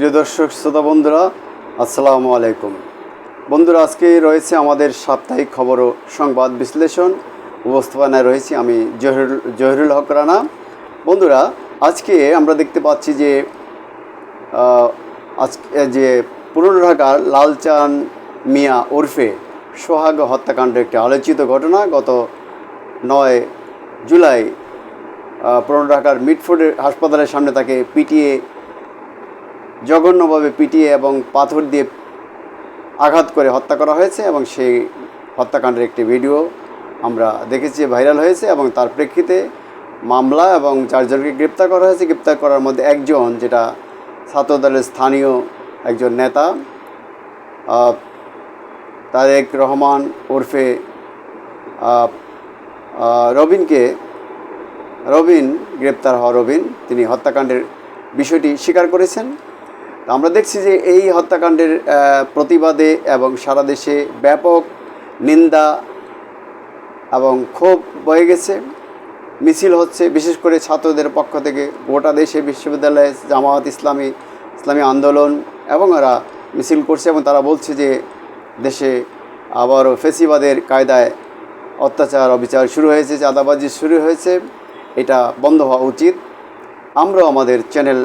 প্রিয় দর্শক, শ্রোতা বন্ধুরা, আসসালামু আলাইকুম। বন্ধুরা, আজকে রয়েছে আমাদের সাপ্তাহিক খবর ও সংবাদ বিশ্লেষণ। উপস্থাপনায় রয়েছি আমি জহিরুল জহিরুল হক রানা। বন্ধুরা, আজকে আমরা দেখতে পাচ্ছি যে আজকে যে পুরনো ঢাকার লালচান মিয়া ওরফে সোহাগ হত্যাকাণ্ডের একটি আলোচিত ঘটনা গত নয় জুলাই পুরনো ঢাকার মিটফোর্ডের হাসপাতালের সামনে তাকে পিটিয়ে জঘন্যভাবে পিটিয়ে এবং পাথর দিয়ে আঘাত করে হত্যা করা হয়েছে এবং সেই হত্যাকাণ্ডের একটি ভিডিও আমরা দেখেছি, ভাইরাল হয়েছে এবং তার প্রেক্ষিতে মামলা এবং চারজনকে গ্রেপ্তার করা হয়েছে, গ্রেপ্তার করার মধ্যে একজন, যেটা ছাত্রদলের স্থানীয় একজন নেতা তারেক রহমান ওরফে রবিনকে, রবিন, গ্রেপ্তার হওয়া রবিন, তিনি হত্যাকাণ্ডের বিষয়টি স্বীকার করেছেন। আমরা দেখছি যে এই হত্যাকাণ্ডের প্রতিবাদে এবং সারা দেশে ব্যাপক নিন্দা এবং ক্ষোভ বয়ে গেছে। মিছিল হচ্ছে, বিশেষ করে ছাত্রদের পক্ষ থেকে গোটা দেশে বিশ্ববিদ্যালয়ে জামায়াত ইসলামী ইসলামী আন্দোলন এবং এরা মিছিল করছে এবং তারা বলছে যে দেশে আবারও ফেসিবাদের কায়দায় অত্যাচার, অবিচার শুরু হয়েছে, চাঁদাবাজি শুরু হয়েছে। এটা বন্ধ হওয়া উচিত। আমরাও আমাদের চ্যানেল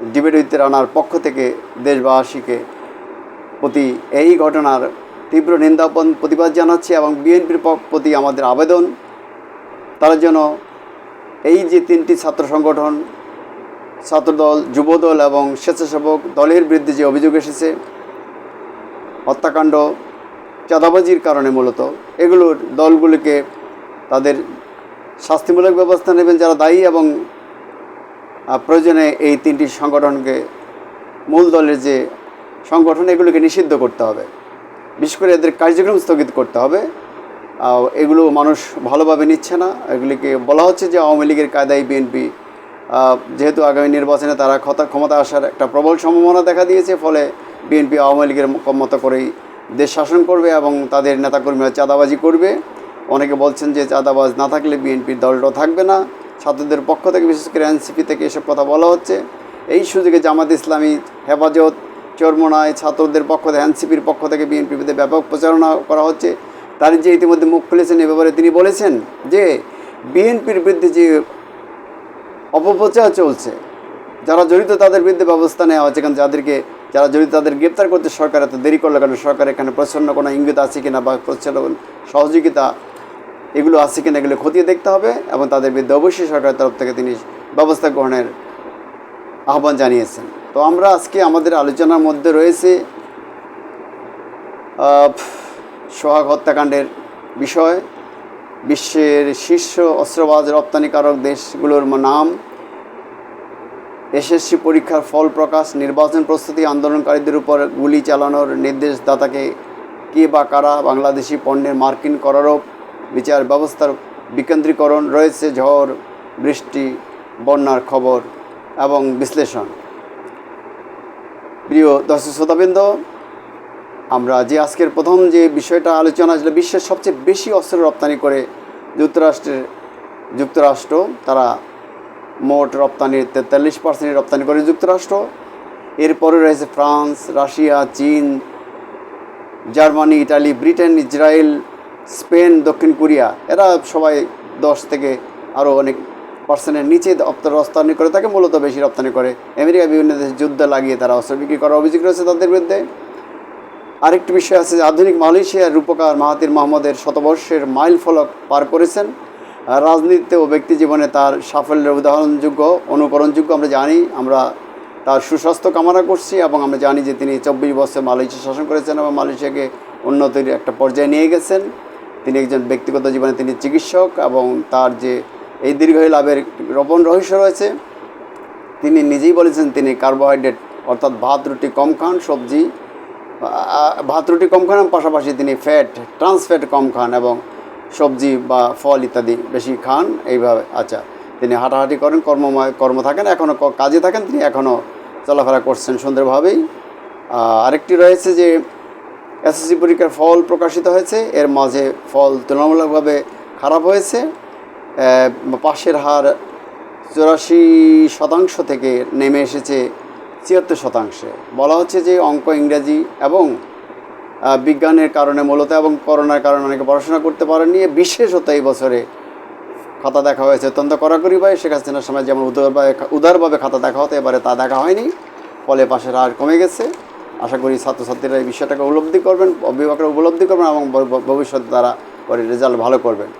উইথ রানার পক্ষ থেকে দেশবাসীকে প্রতি এই ঘটনার তীব্র নিন্দা ও প্রতিবাদ জানাচ্ছি এবং বিএনপির প্রতি আমাদের আবেদন। তারা যেন এই যে তিনটি ছাত্র সংগঠন, ছাত্রদল, যুবদল এবং স্বেচ্ছাসেবক দলের বিরুদ্ধে যে অভিযোগ এসেছে, হত্যাকাণ্ড, চাঁদাবাজির কারণে মূলত, এগুলোর দলগুলিকে তাদের শাস্তিমূলক ব্যবস্থা নেবেন যারা দায়ী এবং প্রয়োজনে এই তিনটি সংগঠনকে, মূল দলের যে সংগঠন, এগুলোকে নিষিদ্ধ করতে হবে। বিশেষ করে এদের কার্যক্রম স্থগিত করতে হবে। এগুলো মানুষ ভালোভাবে নিচ্ছে না। এগুলিকে বলা হচ্ছে যে আওয়ামী লীগের কায়দায় বিএনপি যেহেতু আগামী নির্বাচনে তারা ক্ষতা, ক্ষমতা আসার একটা প্রবল সম্ভাবনা দেখা দিয়েছে, ফলে বিএনপি আওয়ামী লীগের মতো করেই দেশ শাসন করবে এবং তাদের নেতাকর্মীরা চাঁদাবাজি করবে। অনেকে বলছেন যে চাঁদাবাজ না থাকলে বিএনপির দলটাও থাকবে না। ছাত্রদের পক্ষ থেকে, বিশেষ করে এনসিপি থেকে এসব কথা বলা হচ্ছে। এই সুযোগে জামাত ইসলামী হেফাজত, চরমোনায় ছাত্রদের পক্ষ থেকে, এনসিপির পক্ষ থেকে বিএনপিতে ব্যাপক প্রচারণা করা হচ্ছে। তার যে ইতিমধ্যে মুখ খুলেছেন, এ ব্যাপারে তিনি বলেছেন যে, বিএনপির বিরুদ্ধে যে অপপ্রচার চলছে, যারা জড়িত তাদের বিরুদ্ধে ব্যবস্থা নেওয়া হচ্ছে, কারণ যাদেরকে, যারা জড়িত তাদের গ্রেপ্তার করতে সরকার এত দেরি করল কারণ সরকার এখানে প্রচ্ছন্ন কোনো ইঙ্গিত আছে কিনা বা প্রচ্ছন্ন সহযোগিতা এগুলো আছে কিনা এগুলো খতিয়ে দেখতে হবে এবং তাদের বিরুদ্ধে অবশ্যই সরকারের তরফ থেকে তিনি ব্যবস্থা গ্রহণের আহ্বান জানিয়েছেন। তো আমরা আজকে আমাদের আলোচনার মধ্যে রয়েছে সোহাগ হত্যাকাণ্ডের বিষয়, বিশ্বের শীর্ষ অস্ত্রবাজ রপ্তানিকারক দেশগুলোর নাম, এসএসসি পরীক্ষার ফল প্রকাশ, নির্বাচন প্রস্তুতি আন্দোলনকারীদের উপর গুলি চালানোর নির্দেশদাতাকে কে বা কারা বাংলাদেশি পণ্যের মার্কিন করারোপ বিচার ব্যবস্থার বিকেন্দ্রীকরণ রয়েছে ঝড়, বৃষ্টি, বন্যার খবর এবং বিশ্লেষণ। প্রিয় দর্শক শ্রোতাবৃন্দ, আমরা যে আজকের প্রথম যে বিষয়টা আলোচনা ছিল বিশ্বের সবচেয়ে বেশি অস্ত্র রপ্তানি করে যুক্তরাষ্ট্রের, যুক্তরাষ্ট্র, তারা মোট রপ্তানির তেতাল্লিশ পার্সেন্ট রপ্তানি করে যুক্তরাষ্ট্র। এরপরে রয়েছে ফ্রান্স, রাশিয়া, চীন, Germany Italy Britain, Israel Spain, দক্ষিণ কোরিয়া, এরা সবাই দশ থেকে আরও অনেক পার্সেন্টের নিচে রপ্তানি করে থাকে, মূলত বেশি রপ্তানি করে। আমেরিকা বিভিন্ন দেশে যুদ্ধ লাগিয়ে তারা অস্ত্র বিক্রি করার অভিযোগ রয়েছে তাদের বিরুদ্ধে। আরেকটি বিষয় আছে যে, আধুনিক মালয়েশিয়ার রূপকার মাহাতির মোহাম্মদের শতবর্ষের মাইল ফলক পার করেছেন। রাজনীতিতে ও ব্যক্তি জীবনে তার সাফল্যের উদাহরণযোগ্য, অনুকরণযোগ্য আমরা জানি। আমরা তার সুস্বাস্থ্য কামনা করছি এবং আমরা জানি যে তিনি চব্বিশ বছর মালয়েশিয়া শাসন করেছেন এবং মালয়েশিয়াকে উন্নতির একটা পর্যায়ে নিয়ে গেছেন। তিনি একজন ব্যক্তিগত জীবনে তিনি চিকিৎসক এবং তার যে এই দীর্ঘই লাভের রোপণ রহস্য রয়েছে, তিনি নিজেই বলেছেন তিনি কার্বোহাইড্রেট অর্থাৎ ভাত, রুটি, কম খান, সবজি ভাত, রুটি, কম খান, পাশাপাশি তিনি ফ্যাট, ট্রান্স ফ্যাট কম খান এবং সবজি বা ফল ইত্যাদি বেশি খান এইভাবে। আচ্ছা তিনি হাঁটাহাঁটি করেন, কর্মময়, কর্ম থাকেন এখনও কাজে থাকেন, তিনি এখনও চলাফেরা করছেন সুন্দরভাবেই। আরেকটি রয়েছে যে এসএসসি পরীক্ষার ফল প্রকাশিত হয়েছে। এর মাঝে ফল তুলনামূলকভাবে খারাপ হয়েছে। পাশের হার চুরাশি শতাংশ থেকে নেমে এসেছে ছিয়াত্তর শতাংশে। বলা হচ্ছে যে অঙ্ক ইংরেজি এবং বিজ্ঞানের কারণে মূলত এবং করোনার কারণে অনেকে পড়াশোনা করতে পারেননি। বিশেষত এই বছরে খাতা দেখা হয়েছে অত্যন্ত কড়াকড়ি ভাই শেখ হাসিনার সময় যেমন উদারভাবে উদারভাবে খাতা দেখা হতো এবারে তা দেখা হয়নি। ফলে পাশের হার কমে গেছে। আশা করি ছাত্রছাত্রীরা এই বিষয়টাকে উপলব্ধি করবেন, অভিভাবকরা উপলব্ধি করবেন এবং ভবিষ্যতে তারা করে রেজাল্ট ভালো করবেন।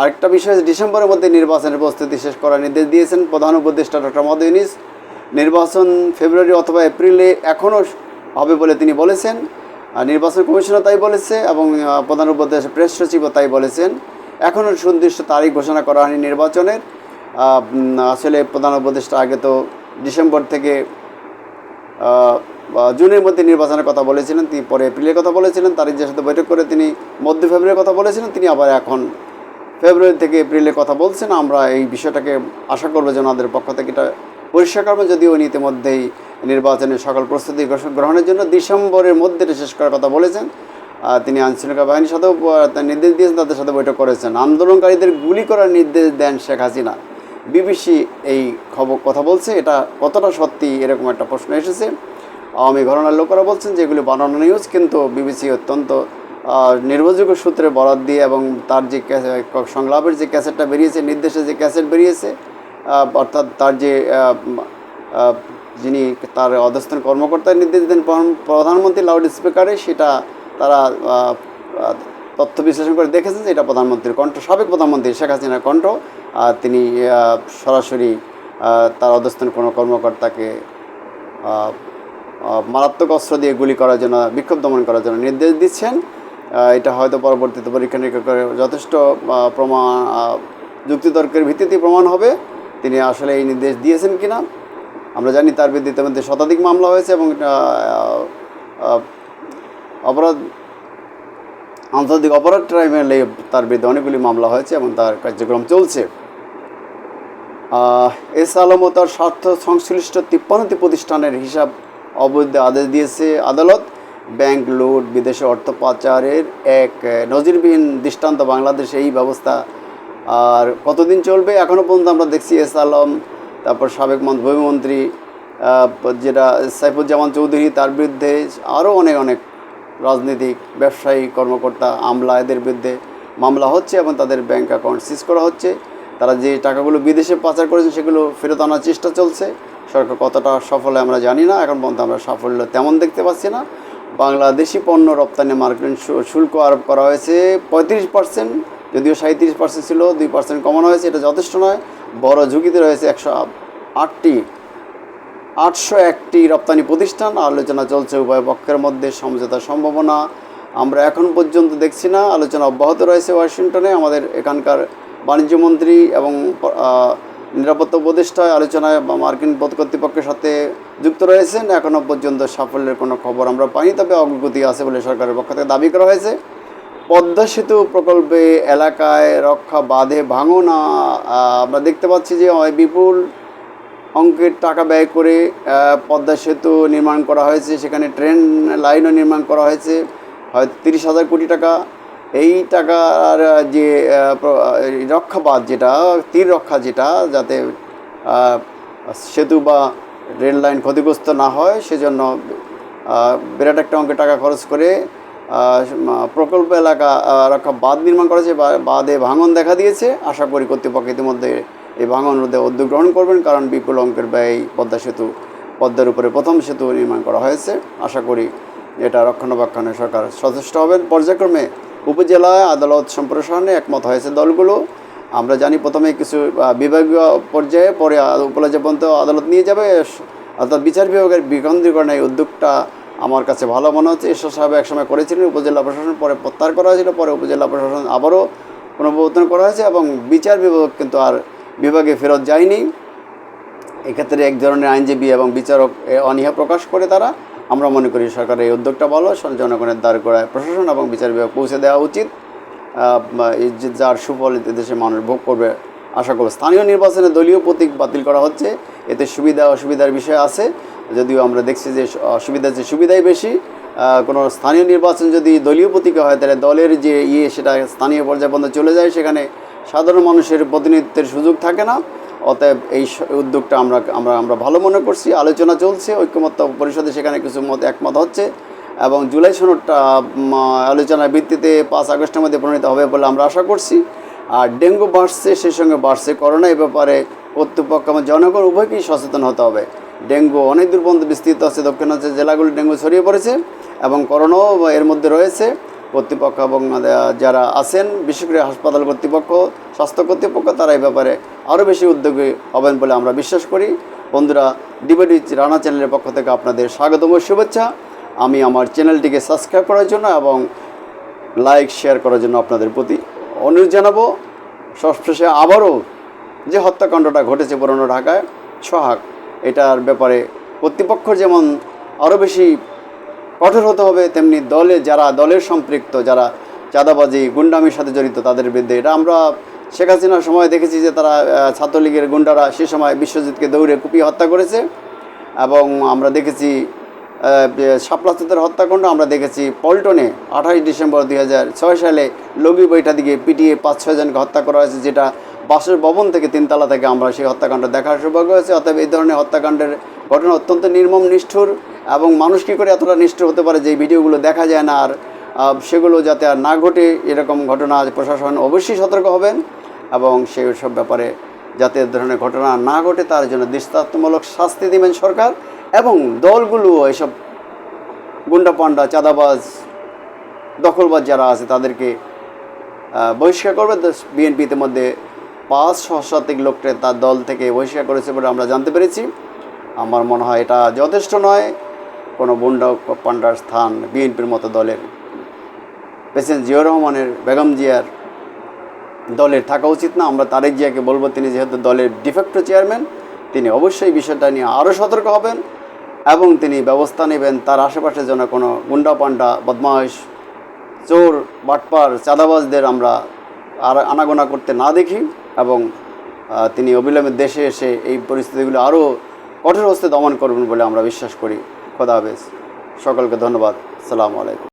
আরেকটা বিষয় ডিসেম্বরের মধ্যে নির্বাচনের প্রস্তুতি শেষ করার নির্দেশ দিয়েছেন প্রধান উপদেষ্টা ডক্টর মোহাম্মদ ইউনিস। নির্বাচন ফেব্রুয়ারি অথবা এপ্রিলে এখনও হবে বলে তিনি বলেছেন নির্বাচন কমিশনও তাই বলেছে এবং প্রধান উপদেষ্টা, প্রেস সচিবও তাই বলেছেন। এখনও সুনির্দিষ্ট তারিখ ঘোষণা করা হয়নি নির্বাচনের। আসলে প্রধান উপদেষ্টা আগে তো ডিসেম্বর থেকে জুনের মধ্যে নির্বাচনের কথা বলেছিলেন, তিনি পরে এপ্রিলের কথা বলেছিলেন তার তারিখের সাথে বৈঠক করে তিনি মধ্য ফেব্রুয়ারির কথা বলেছিলেন, তিনি আবার এখন ফেব্রুয়ারি থেকে এপ্রিলের কথা বলছেন। আমরা এই বিষয়টাকে আশা করব যে ওনাদের পক্ষ থেকে এটা পরিষ্কার করবেন। যদিও উনি ইতিমধ্যেই নির্বাচনের সকল প্রস্তুতি গ্রহণের জন্য ডিসেম্বরের মধ্যে এটা শেষ করার কথা বলেছেন। তিনি আইনশৃঙ্খলা বাহিনীর সাথেও নির্দেশ দিয়েছেন, তাদের সাথে বৈঠক করেছেন। আন্দোলনকারীদের গুলি করার নির্দেশ দেন শেখ হাসিনা। বিবিসি এই খবর কথা বলছে। এটা কতটা সত্যি এরকম একটা প্রশ্ন এসেছে। আওয়ামী ঘটনার লোকেরা বলছেন যে এগুলি বানানো নিউজ কিন্তু বিবিসি অত্যন্ত নির্ভরযোগ্য সূত্রে বরাদ দিয়ে এবং তার যে সংলাপের যে ক্যাসেটটা বেরিয়েছে, নির্দেশে যে ক্যাসেট বেরিয়েছে অর্থাৎ তার যে যিনি তার অধস্থান কর্মকর্তার নির্দেশ দেন প্রধানমন্ত্রী লাউড স্পিকারে সেটা তারা তথ্য বিশ্লেষণ করে দেখেছেন যে এটা প্রধানমন্ত্রীর কণ্ঠ, সাবেক প্রধানমন্ত্রী শেখ হাসিনার কণ্ঠ তিনি সরাসরি তার অধস্থান কোনো কর্মকর্তাকে মারাত্মক অস্ত্র দিয়ে গুলি করার জন্য, বিক্ষোভ দমন করার জন্য নির্দেশ দিচ্ছেন। এটা হয়তো পরবর্তীতে পরীক্ষা নিরীক্ষা করে যথেষ্ট প্রমাণ যুক্তিতর্কের ভিত্তিতে প্রমাণ হবে। তিনি আসলে এই নির্দেশ দিয়েছেন কিনা? আমরা জানি তার বিরুদ্ধে ইতিমধ্যে শতাধিক মামলা হয়েছে এবং অপরাধ, আন্তর্জাতিক অপরাধ ট্রাইব্যুনালে তার বিরুদ্ধে অনেকগুলি মামলা হয়েছে এবং তার কার্যক্রম চলছে। এস আলম ও তার স্বার্থ সংশ্লিষ্ট তিপ্পান্নটি প্রতিষ্ঠানের হিসাব অবৈধ আদেশ দিয়েছে আদালত। ব্যাংক লুট, বিদেশে অর্থ পাচারের এক নজিরবিহীন দৃষ্টান্ত বাংলাদেশে এই ব্যবস্থা আর কতদিন চলবে এখনও পর্যন্ত আমরা দেখছি এস আলম, তারপর সাবেক মন্ত্রী যেটা সাইফুজ্জামান চৌধুরী, তার বিরুদ্ধে আরও অনেক অনেক রাজনৈতিক, ব্যবসায়ী, কর্মকর্তা আমলা, এদের বিরুদ্ধে মামলা হচ্ছে এবং তাদের ব্যাংক অ্যাকাউন্ট সিজ করা হচ্ছে। তারা যে টাকাগুলো বিদেশে পাচার করেছে সেগুলো ফেরত আনার চেষ্টা চলছে। সরকার কতটা সফল আমরা জানি না। এখন পর্যন্ত আমরা সাফল্য তেমন দেখতে পাচ্ছি না। বাংলাদেশি পণ্য রপ্তানি মার্কেট শুল্ক আরোপ করা হয়েছে পঁয়ত্রিশ পার্সেন্ট, যদিও সাঁত্রিশ পার্সেন্ট ছিল, দুই পার্সেন্ট কমানো হয়েছে, এটা যথেষ্ট নয়। বড় ঝুঁকিতে রয়েছে একশো আটটি আটশো একটি রপ্তানি প্রতিষ্ঠান। আলোচনা চলছে উভয় পক্ষের মধ্যে সমঝোতার সম্ভাবনা আমরা এখন পর্যন্ত দেখছি না। আলোচনা অব্যাহত রয়েছে ওয়াশিংটনে। আমাদের এখানকার বাণিজ্যমন্ত্রী এবং নিরাপত্তা উপদেষ্টায় আলোচনায় মার্কিন পদ কর্তৃপক্ষের সাথে যুক্ত রয়েছেন। এখনও পর্যন্ত সাফল্যের কোনো খবর আমরা পাইনি, তবে অগ্রগতি আছে বলে সরকারের পক্ষ থেকে দাবি করা হয়েছে। পদ্মা সেতু প্রকল্পে এলাকায় রক্ষা বাঁধে ভাঙন আমরা দেখতে পাচ্ছি যে হয় বিপুল অঙ্কের টাকা ব্যয় করে পদ্মা সেতু নির্মাণ করা হয়েছে। সেখানে ট্রেন লাইনও নির্মাণ করা হয়েছে। হয়তো তিরিশ হাজার কোটি টাকা। এই টাকার যে রক্ষাবাদ যেটা, তীর রক্ষা যেটা, যাতে সেতু বা রেল লাইন ক্ষতিগ্রস্ত না হয়, সেজন্য বিরাট একটা অঙ্কের টাকা খরচ করে প্রকল্প এলাকা রক্ষা বাঁধ নির্মাণ করেছে বাঁধে ভাঙন দেখা দিয়েছে। আশা করি কর্তৃপক্ষ ইতিমধ্যে এই ভাঙন রোধে উদ্যোগ গ্রহণ করবেন, কারণ বিপুল অঙ্কের ব্যয় পদ্মা সেতু, পদ্মার উপরে প্রথম সেতু নির্মাণ করা হয়েছে। আশা করি এটা রক্ষণাবেক্ষণে সরকার সচেষ্ট হবেন। পর্যায়ক্রমে উপজেলায় আদালত সম্প্রসারণে একমত হয়েছে দলগুলো। আমরা জানি প্রথমে কিছু বিভাগীয় পর্যায়ে পরে উপজেলা পর্যন্ত আদালত নিয়ে যাবে। অর্থাৎ বিচার বিভাগের বিকেন্দ্রীকরণের এই উদ্যোগটা আমার কাছে ভালো মনে হচ্ছে। ঈশ্বর সাহেব একসময় করেছিলেন, উপজেলা প্রশাসন পরে প্রত্যাহার করা হয়েছিল, পরে উপজেলা প্রশাসন আবারও পুনঃপ্রবর্তন করা হয়েছে এবং বিচার বিভাগ কিন্তু আর বিভাগে ফেরত যায়নি। এক্ষেত্রে এক ধরনের আইনজীবী এবং বিচারক অনীহা প্রকাশ করে তারা। আমরা মনে করি সরকারের এই উদ্যোগটা ভালো জনগণের দ্বার করায় প্রশাসন এবং বিচার বিভাগ পৌঁছে দেওয়া উচিত। যার সুফল দেশের মানুষ ভোগ করবে, আশা করব স্থানীয় নির্বাচনে দলীয় প্রতীক বাতিল করা হচ্ছে। এতে সুবিধা, অসুবিধার বিষয় আছে। যদিও আমরা দেখছি যে অসুবিধার যে সুবিধাই বেশি কোনো স্থানীয় নির্বাচন যদি দলীয় প্রতীকে হয়, তাহলে দলের যে ইয়ে সেটা স্থানীয় পর্যায় পর্যন্ত চলে যায়। সেখানে সাধারণ মানুষের প্রতিনিধিত্বের সুযোগ থাকে না। অতএব এই উদ্যোগটা আমরা আমরা আমরা ভালো মনে করছি, আলোচনা চলছে, ঐক্যমত্য পরিষদে সেখানে কিছু মত, একমত হচ্ছে এবং জুলাই সনদটা আলোচনার ভিত্তিতে পাঁচ আগস্টের মধ্যে প্রণীত হবে বলে আমরা আশা করছি। আর ডেঙ্গু বাড়ছে, সেই সঙ্গে বাড়ছে করোনা এ ব্যাপারে কর্তৃপক্ষ এবং জনগণ উভয়কেই সচেতন হতে হবে। ডেঙ্গু অনেক দূর পর্যন্ত বিস্তৃত আছে দক্ষিণাঞ্চল জেলাগুলি ডেঙ্গু ছড়িয়ে পড়েছে এবং করোনাও এর মধ্যে রয়েছে। কর্তৃপক্ষ এবং যারা আছেন বিশেষ করে হাসপাতাল কর্তৃপক্ষ, স্বাস্থ্য কর্তৃপক্ষ, তারা এই ব্যাপারে আরও বেশি উদ্যোগী হবেন বলে আমরা বিশ্বাস করি। বন্ধুরা ডিবেটি রানা চ্যানেলের পক্ষ থেকে আপনাদের স্বাগতম ও শুভেচ্ছা। আমি আমার চ্যানেলটিকে সাবস্ক্রাইব করার জন্য এবং লাইক, শেয়ার করার জন্য আপনাদের প্রতি অনুরোধ জানাব। সবশেষে আবারও যে হত্যাকাণ্ডটা ঘটেছে পুরনো ঢাকায় সোহাগ এটার ব্যাপারে কর্তৃপক্ষর যেমন আরও বেশি কঠোর হতে হবে, তেমনি দলে যারা, দলের সম্পৃক্ত, যারা চাঁদাবাজি, গুন্ডামির সাথে জড়িত, তাদের বিরুদ্ধে। এটা আমরা শেখ হাসিনার সময় দেখেছি যে তারা ছাত্রলীগের গুন্ডারা সে সময় বিশ্বজিৎকে দৌড়ে কুপিয়ে হত্যা করেছে এবং আমরা দেখেছি শাপলাস্তুতের হত্যাকাণ্ড আমরা দেখেছি পল্টনে আঠাশ ডিসেম্বর দুই হাজার ছয় সালে লগি বৈঠা দিকে পিটিয়ে পাঁচ ছয়জনকে হত্যা করা হয়েছে, যেটা বাসের ভবন থেকে তিনতলা থেকে আমরা সেই হত্যাকাণ্ড দেখার সৌভাগ্য হয়েছে। অতএব এই ধরনের হত্যাকাণ্ডের ঘটনা অত্যন্ত নির্মম, নিষ্ঠুর এবং মানুষ কী করে এতটা নিষ্ঠুর হতে পারে যে ভিডিওগুলো দেখা যায় না আর সেগুলো যাতে আর না ঘটে এরকম ঘটনা প্রশাসন অবশ্যই সতর্ক হবেন এবং সেই সব ব্যাপারে যাতে এ ধরনের ঘটনা না ঘটে তার জন্য দৃষ্টান্তমূলক শাস্তি দেবেন সরকার এবং দলগুলো এসব গুন্ডা পান্ডা চাঁদাবাজ, দখলবাজ যারা আছে তাদেরকে বহিষ্কার করবে। বিএনপি ইতিমধ্যে পাঁচ সহস্রাধিক লোককে তার দল থেকে বহিষ্কার করেছে বলে আমরা জানতে পেরেছি। আমার মনে হয় এটা যথেষ্ট নয়। কোনো গুন্ডা পান্ডার স্থান বিএনপির মতো দলের প্রেসিডেন্ট জিয়াউর রহমানের, বেগম জিয়ার দলের থাকা উচিত না। আমরা তারেক জিয়াকে বলব, তিনি যেহেতু দলের ডিফেক্টো চেয়ারম্যান তিনি অবশ্যই বিষয়টা নিয়ে আরও সতর্ক হবেন এবং তিনি ব্যবস্থা নেবেন তার আশেপাশে যেন কোনো গুন্ডা, পান্ডা, বদমাইশ, চোর, বাটপার, চাঁদাবাজদের আমরা আর আনাগোনা করতে না দেখি। এবং তিনি অবিলম্বে দেশে এসে এই পরিস্থিতিগুলো আরও কঠোর হস্তে দমন করবেন বলে আমরা বিশ্বাস করি। খোদা হাফেজ। সকলকে ধন্যবাদ। সালামু আলাইকুম।